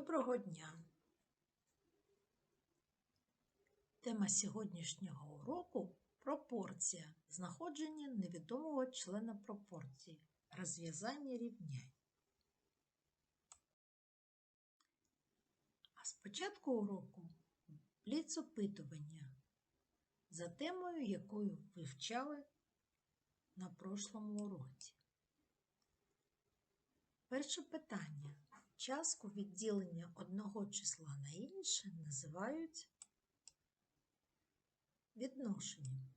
Доброго дня! Тема сьогоднішнього уроку пропорція, знаходження невідомого члена пропорції, розв'язання рівнянь. А спочатку уроку бліц опитування за темою, якою вивчали на прошлому уроці. Перше питання. Частку відділення одного числа на інше називають відношенням.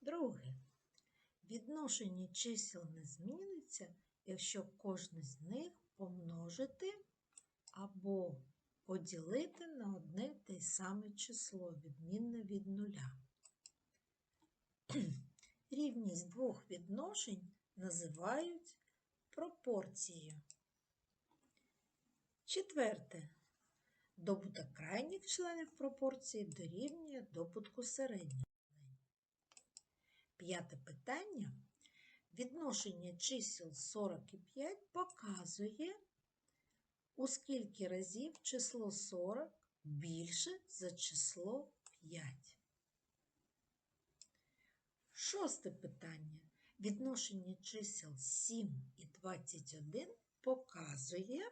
Друге. Відношення чисел не зміниться, якщо кожне з них помножити або поділити на одне те саме число, відмінне від нуля. Рівність двох відношень називають пропорцією. Четверте. Добуток крайніх членів пропорції дорівнює добутку середніх. П'яте питання. Відношення чисел 40 і 5 показує, у скільки разів число 40 більше за число 5. Шосте питання. Відношення чисел 7 і 21 показує,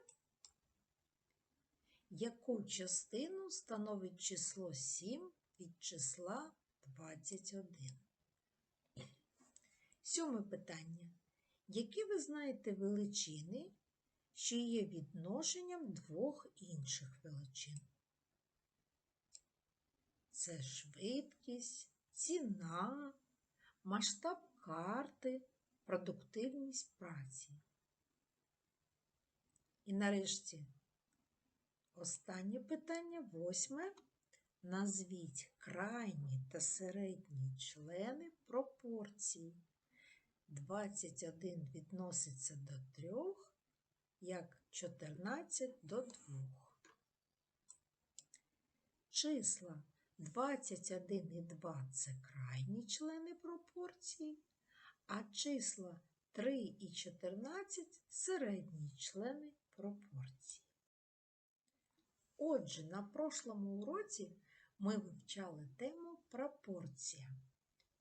яку частину становить число 7 від числа 21. Сьоме питання. Які ви знаєте величини, що є відношенням двох інших величин? Це швидкість, ціна, масштаб карти, продуктивність праці. І нарешті останнє питання, восьме. Назвіть крайні та середні члени пропорції. 21 відноситься до 3, як 14 до 2. Числа 21 і 2 це крайні члени пропорції, а числа 3 і 14 середні члени пропорції. Отже, на прошлому уроці ми вивчали тему пропорція.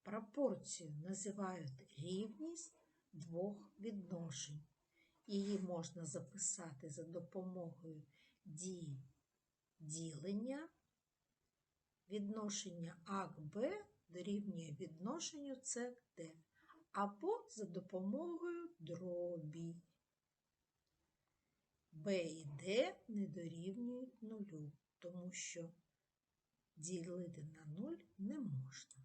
Пропорцію називають рівність двох відношень. Її можна записати за допомогою дії ділення. Відношення А к Б дорівнює відношенню С к Д, або за допомогою дробі. Б і Д не дорівнюють нулю, тому що ділити на нуль не можна.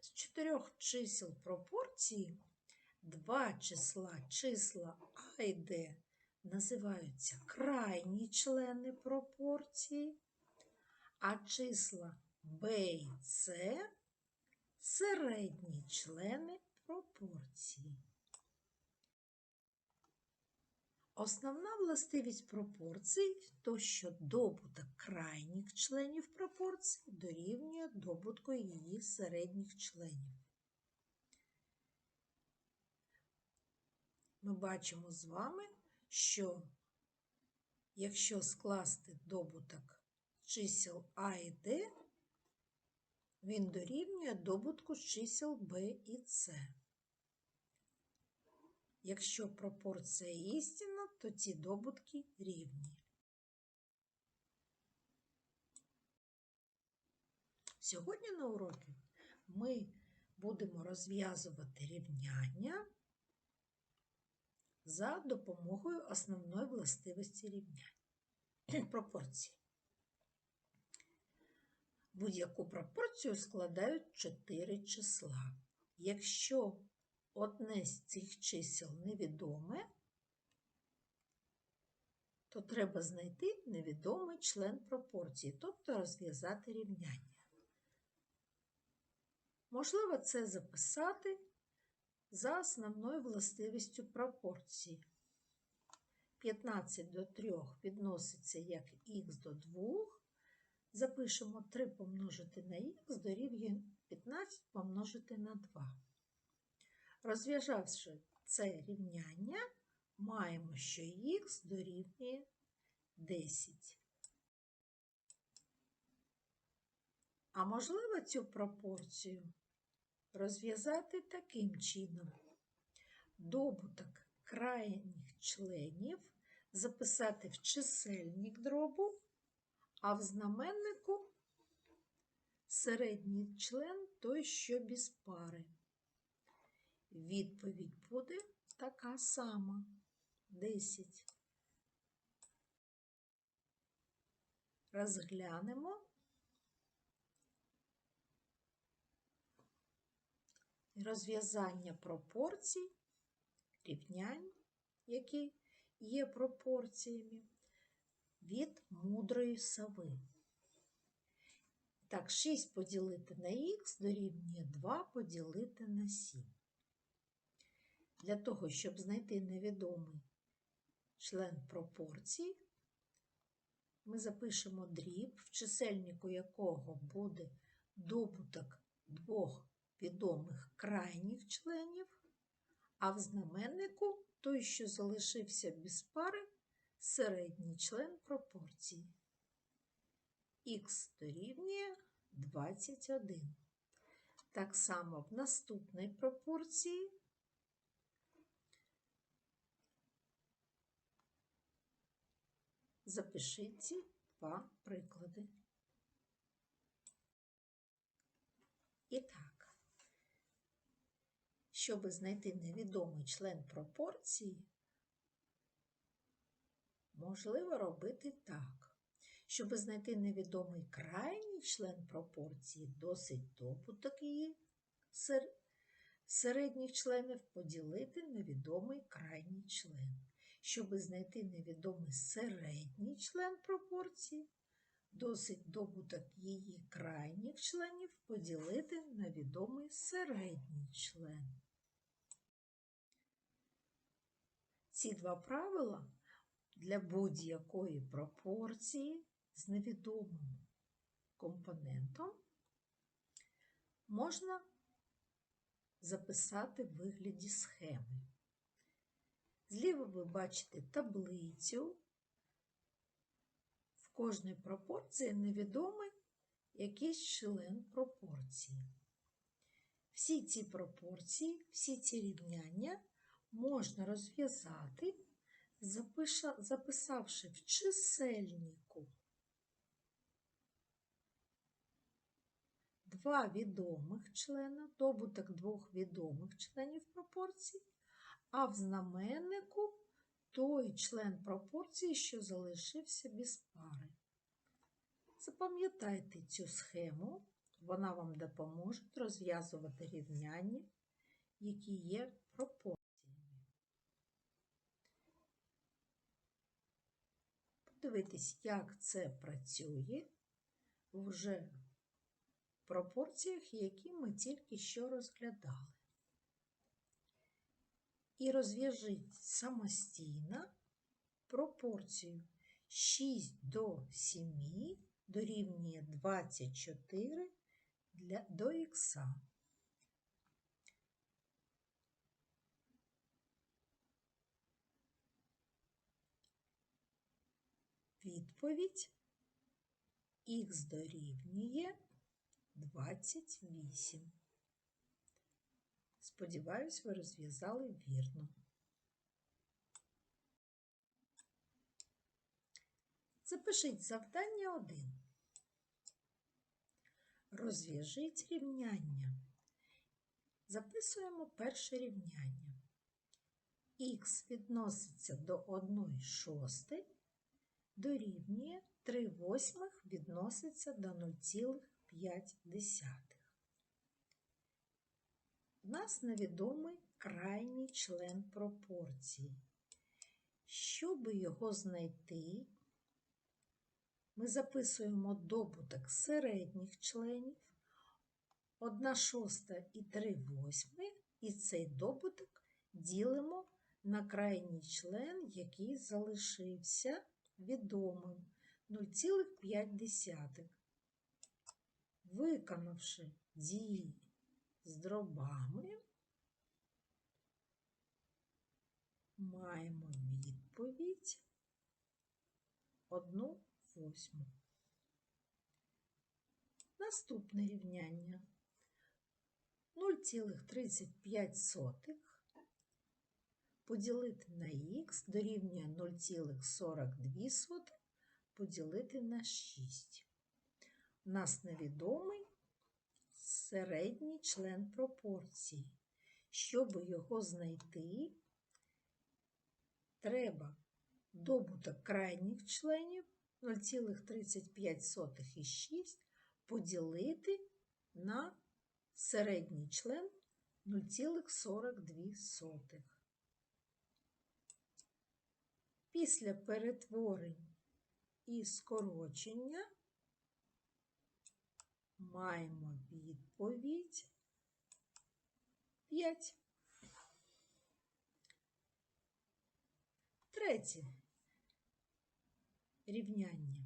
З чотирьох чисел пропорції два числа числа А і Д називаються крайні члени пропорції, а числа Б і С середні члени пропорції. Основна властивість пропорцій то, що добуток крайніх членів пропорції дорівнює добутку її середніх членів. Ми бачимо з вами, що якщо скласти добуток чисел А і Д, він дорівнює добутку чисел Б і С. Якщо пропорція істинна, то ці добутки рівні. Сьогодні на уроці ми будемо розв'язувати рівняння за допомогою основної властивості рівняння пропорції. Будь-яку пропорцію складають 4 числа. Якщо одне з цих чисел невідоме, то треба знайти невідомий член пропорції, тобто розв'язати рівняння. Можливо, це записати за основною властивістю пропорції. 15 до 3 відноситься як х до 2. Запишемо 3 помножити на х дорівнює 15 помножити на 2. Розв'язавши це рівняння, маємо, що х дорівнює 10. А можливо цю пропорцію розв'язати таким чином. Добуток крайніх членів записати в чисельник дробу, а в знаменнику середній член той, що без пари. Відповідь буде така сама 10. Розглянемо розв'язання пропорцій, рівнянь, які є пропорціями, від мудрої сови. Так, 6 поділити на х дорівнює 2 поділити на 7. Для того, щоб знайти невідомий член пропорцій, ми запишемо дріб, в чисельнику якого буде добуток двох відомих крайніх членів, а в знаменнику той, що залишився без пари, середній член пропорції. Х дорівнює 21. Так само в наступній пропорції запишіть два приклади. І так, щоб знайти невідомий член пропорції, можливо робити так. Щоб знайти невідомий крайній член пропорції, досить добуток її середніх членів поділити невідомий крайній член. Щоб знайти невідомий середній член пропорції, досить добуток її крайніх членів поділити на відомий середній член. Ці два правила для будь-якої пропорції з невідомим компонентом можна записати в вигляді схеми. Зліва ви бачите таблицю. В кожній пропорції невідомий якийсь член пропорції. Всі ці пропорції, всі ці рівняння можна розв'язати, записавши в чисельнику два відомих члена, добуток двох відомих членів пропорцій, а в знаменнику той член пропорції, що залишився без пари. Запам'ятайте цю схему, вона вам допоможе розв'язувати рівняння, які є пропорціями. Подивитись, як це працює вже в пропорціях, які ми тільки що розглядали і розв'яжіть самостійно пропорцію 6 до 7 дорівнює 24 для, до х. Відповідь х дорівнює 28. Сподіваюсь, ви розв'язали вірно. Запишіть завдання 1. Розв'яжіть рівняння. Записуємо перше рівняння. Х відноситься до 1 шостої, дорівнює 3 восьмих відноситься до 0,5. У нас невідомий крайній член пропорції. Щоб його знайти, ми записуємо добуток середніх членів, 1 шоста і 3 восьми, і цей добуток ділимо на крайній член, який залишився відомим 0,5. Виконавши дії з дробами маємо відповідь одну восьму. Наступне рівняння 0,35 поділити на х дорівнює 0,42 поділити на 6. У нас невідомий середній член пропорції. Щоб його знайти, треба добуток крайніх членів 0,35 і 6 поділити на середній член 0,42. Після перетворень і скорочення маємо відповідь 5. Третє рівняння.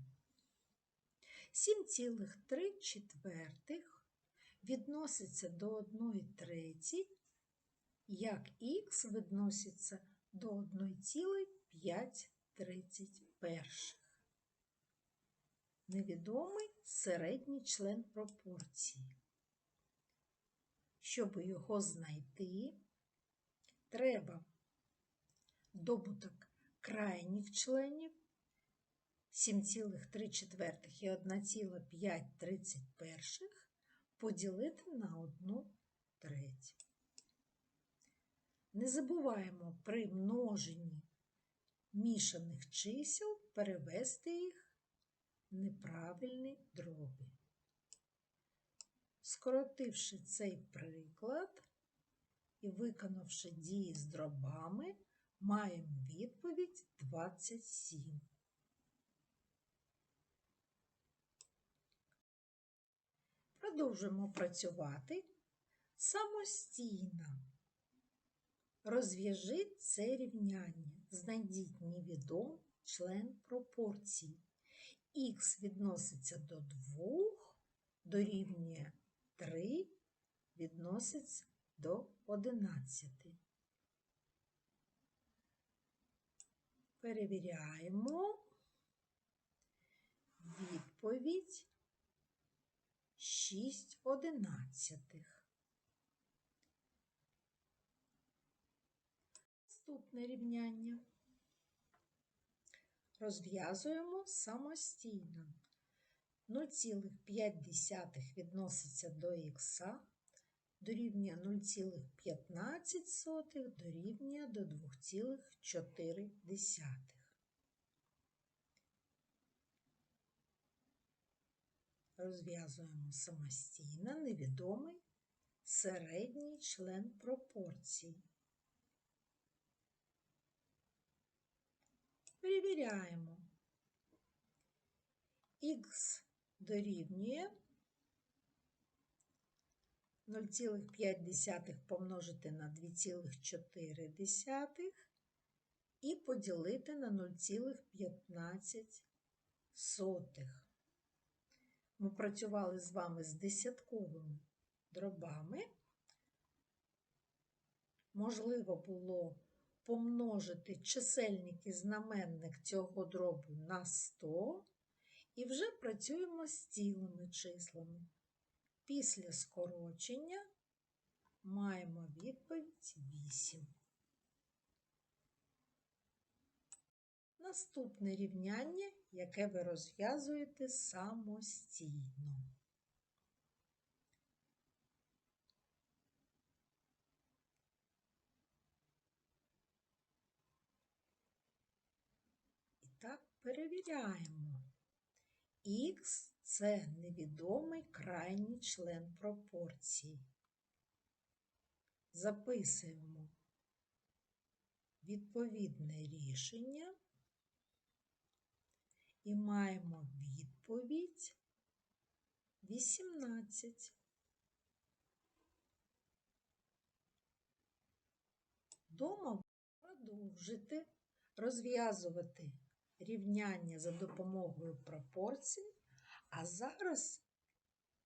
7,3 четвертих відноситься до 1 третій, як х відноситься до 1,531. Невідомий середній член пропорції. Щоб його знайти, треба добуток крайніх членів 7,3 четвертих і 1,531 поділити на 1 третю. Не забуваємо при множенні мішаних чисел перевести їх неправильні дроби. Скоротивши цей приклад і виконавши дії з дробами, маємо відповідь 27. Продовжуємо працювати самостійно. Розв'яжіть це рівняння. Знайдіть невідомий член пропорції. Х відноситься до 2, дорівнює 3, відноситься до 11. Перевіряємо відповідь 6 одинадцятих. Наступне рівняння. Розв'язуємо самостійно. 0,5 відноситься до х, дорівнює 0,15 дорівнює до 2,4. Розв'язуємо самостійно невідомий середній член пропорцій. Перевіряємо. Х дорівнює 0,5 помножити на 2,4 і поділити на 0,15. Ми працювали з вами з десятковими дробами. Можливо було помножити чисельник і знаменник цього дробу на 100 і вже працюємо з цілими числами. Після скорочення маємо відповідь 8. Наступне рівняння, яке ви розв'язуєте самостійно. І так, перевіряємо. Х це невідомий крайній член пропорції. Записуємо відповідне рішення і маємо відповідь 18. Дома продовжити розв'язувати рівняння за допомогою пропорцій, а зараз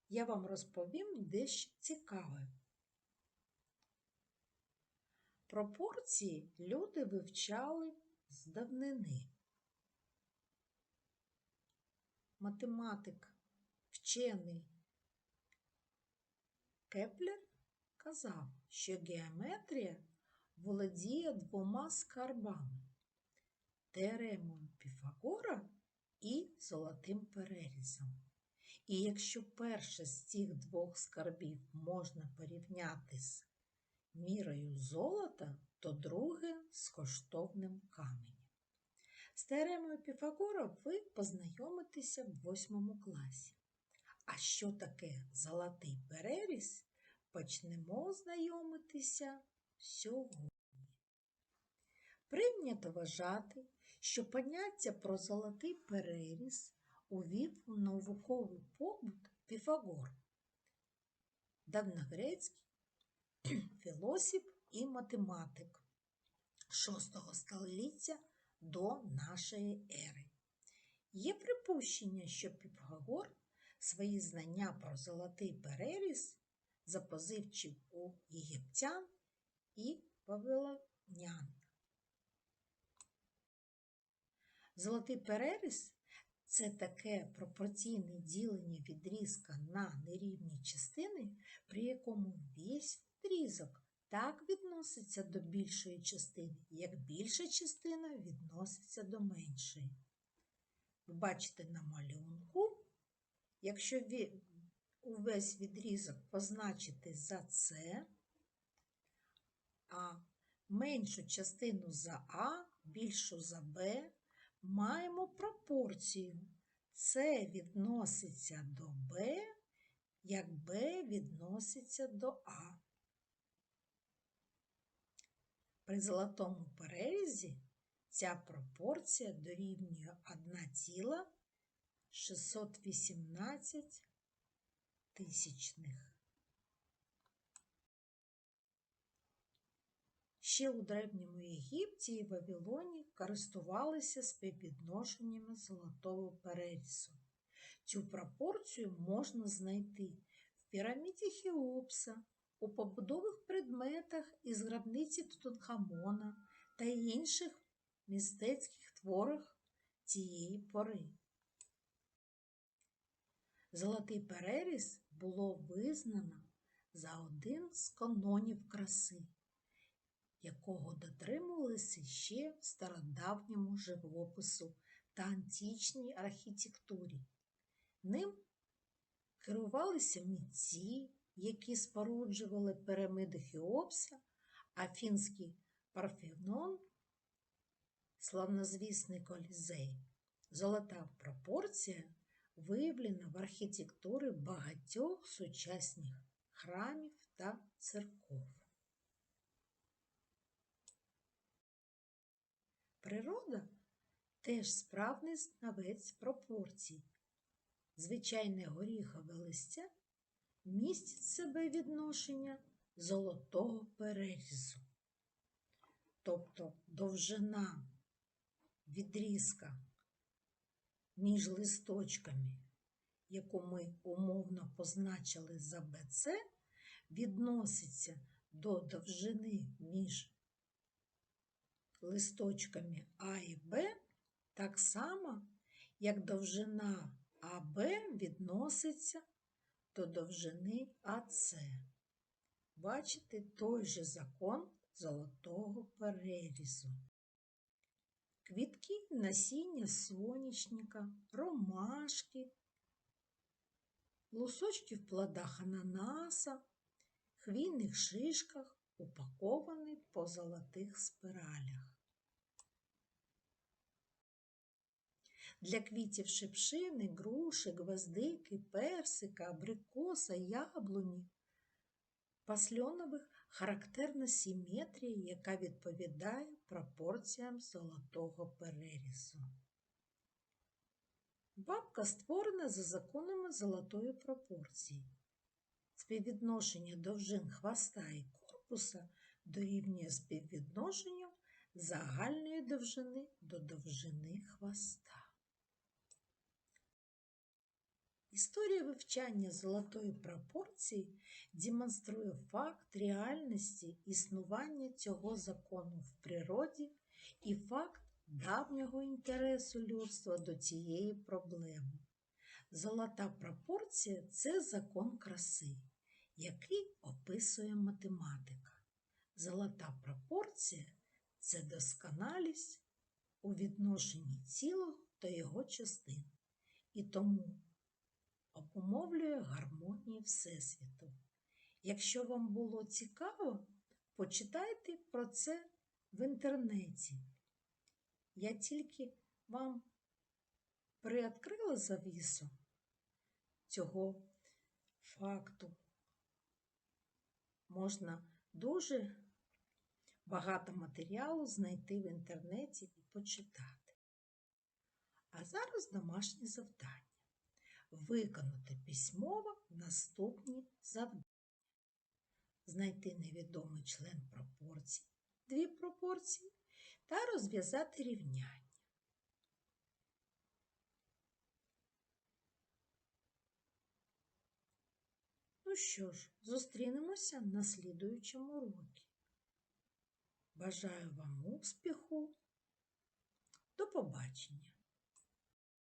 я вам розповім дещо цікаве. Пропорції люди вивчали з давнини. математик, вчений Кеплер казав, що геометрія володіє двома скарбами теоремою Піфагора і золотим перерізом. І якщо перше з цих двох скарбів можна порівняти з мірою золота, то друге з коштовним каменем. З теоремою Піфагора ви познайомитеся в восьмому класі. А що таке золотий переріз, почнемо знайомитися сьогодні. Прийнято вважати, що поняття про золотий переріз увів у науковий побут Піфагор, давногрецький філософ і математик VI століття до нашої ери. Є припущення, що Піфагор свої знання про золотий переріз запозичив у єгиптян і вавилонян. Золотий переріз це таке пропорційне ділення відрізка на нерівні частини, при якому весь відрізок так відноситься до більшої частини, як більша частина відноситься до меншої. Ви бачите на малюнку, якщо увесь відрізок позначити за С, а меншу частину за А, більшу за Б, маємо пропорцію. С відноситься до Б, як Б відноситься до А. При золотому перерізі ця пропорція дорівнює 1,618 тисячних. Ще у Древньому Єгипті і Вавилоні користувалися співвідношеннями золотого перерізу. Цю пропорцію можна знайти в піраміді Хеопса, у побудових предметах із гробниці Тутанхамона та інших містецьких творах цієї пори. Золотий переріз було визнано за один з канонів краси, якого дотримувалися ще в стародавньому живопису та античній архітектурі. Ним керувалися митці, які споруджували пирамиди Хеопса, а фінський Парфенон, славнозвісний колізей, золота пропорція виявлена в архітектурі багатьох сучасних храмів та церков. Природа теж справний знавець пропорцій. Звичайне горіхове листя містить себе відношення золотого перерізу. Тобто довжина відрізка між листочками, яку ми умовно позначили за БЦ, відноситься до довжини між листочками А і Б, так само, як довжина АБ відноситься до довжини АС. Бачите той же закон золотого перерізу. Квітки насіння сонячника, ромашки, лусочки в плодах ананаса, хвійних шишках упакований по золотих спиралях. Для квітів шипшини, груши, гвоздики, персика, абрикоса, яблуні, пасльонових характерна симетрія, яка відповідає пропорціям золотого перерізу. Бабка створена за законами золотої пропорції. Співвідношення довжин хвоста і корпуса дорівнює співвідношенню загальної довжини до довжини хвоста. Історія вивчання золотої пропорції демонструє факт реальності існування цього закону в природі і факт давнього інтересу людства до цієї проблеми. Золота пропорція це закон краси, який описує математика. Золота пропорція це досконалість у відношенні цілого до його частин і тому обумовлює гармонію Всесвіту. Якщо вам було цікаво, почитайте про це в інтернеті. Я тільки вам приоткрила завісу цього факту. Можна дуже багато матеріалу знайти в інтернеті і почитати. А зараз домашнє завдання. Виконати письмово наступні завдання. Знайти невідомий член пропорцій, дві пропорції та розв'язати рівняння. Ну що ж, зустрінемося на слідуючому уроці. Бажаю вам успіху. До побачення!